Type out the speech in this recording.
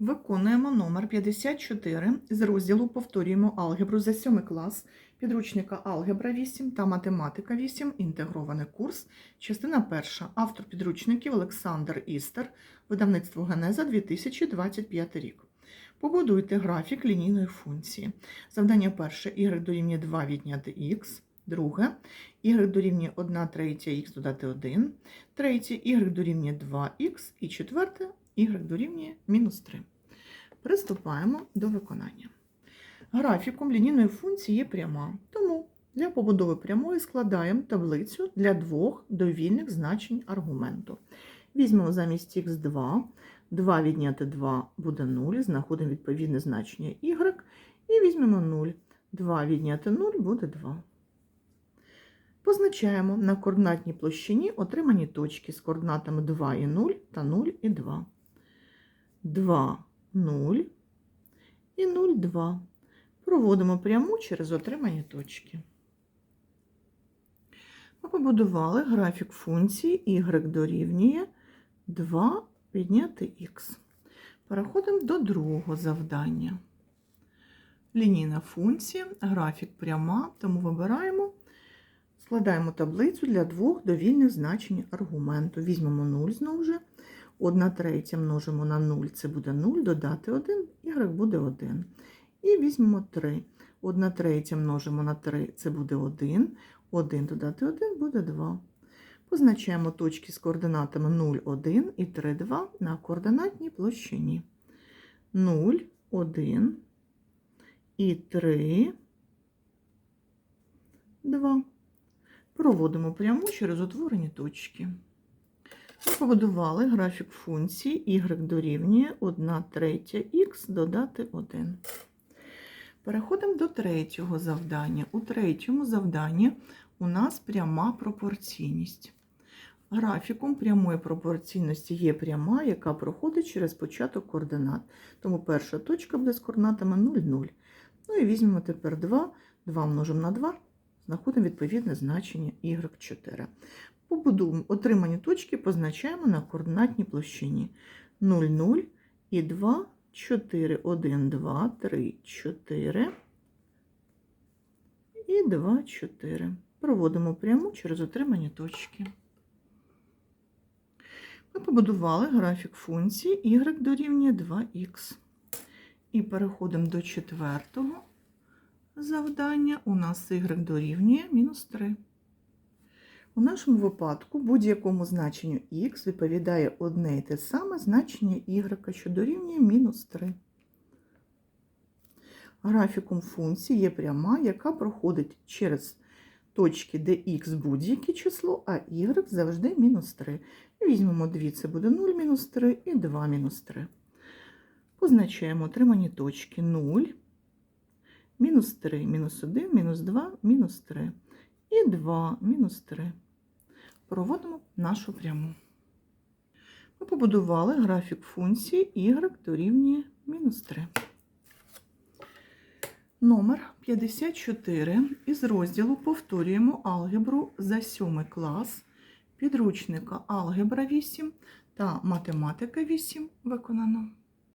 Виконуємо номер 54 з розділу Повторюємо алгебру за 7 клас підручника Алгебра 8 та Математика 8. Інтегрований курс. Частина 1. Автор підручників Олександр Істер. Видавництво Генеза 2025 рік. Побудуйте графік лінійної функції. Завдання перше y дорівнює 2 відняти х. Друге y дорівнює 1 третя х додати 1. Третє y дорівнює 2х. І четверте y дорівнює мінус 3. Приступаємо до виконання. Графіком лінійної функції є пряма, тому для побудови прямої складаємо таблицю для двох довільних значень аргументу. Візьмемо замість х2, 2 відняти 2 буде 0, знаходимо відповідне значення y, і візьмемо 0. 2 відняти 0 буде 2. Позначаємо на координатній площині отримані точки з координатами 2 і 0 та 0 і 2. 2, 0 і 0, 2. Проводимо пряму через отримані точки. Ми побудували графік функції y дорівнює 2 відняти х. Переходимо до другого завдання. Лінійна функція, графік пряма, тому вибираємо, складаємо таблицю для двох довільних значень аргументу. Візьмемо 0 знову ж. 1 третя множимо на 0, це буде 0, додати 1, y буде 1. І візьмемо 3. 1 третя множимо на 3, це буде 1. 1 додати 1 буде 2. Позначаємо точки з координатами 0, 1 і 3, 2 на координатній площині. 0, 1 і 3, 2. Проводимо пряму через утворені точки. Ми побудували графік функції y дорівнює 1 третя х додати 1. Переходимо до третього завдання. У третьому завданні у нас пряма пропорційність. Графіком прямої пропорційності є пряма, яка проходить через початок координат. Тому перша точка буде з координатами 0, 0. Ну і візьмемо тепер 2, 2 множимо на 2, знаходимо відповідне значення y4. Побудуємо отримані точки позначаємо на координатній площині 0, 0 і 2, 4, 1, 2, 3, 4 і 2, 4. Проводимо пряму через отримані точки. Ми побудували графік функції y дорівнює 2х. І переходимо до четвертого завдання. У нас y дорівнює мінус 3. У нашому випадку будь-якому значенню х відповідає одне і те саме значення y, що дорівнює мінус 3. Графіком функції є пряма, яка проходить через точки, де х будь-яке число, а y завжди мінус 3. Візьмемо 2, це буде 0 мінус 3 і 2 мінус 3. Позначаємо отримані точки 0, мінус 3, мінус 1, мінус 2, мінус 3 і 2 мінус 3. Проводимо нашу пряму. Ми побудували графік функції y дорівнює мінус 3. Номер 54 із розділу повторюємо алгебру за 7 клас підручника Алгебра 8 та Математика 8 виконано.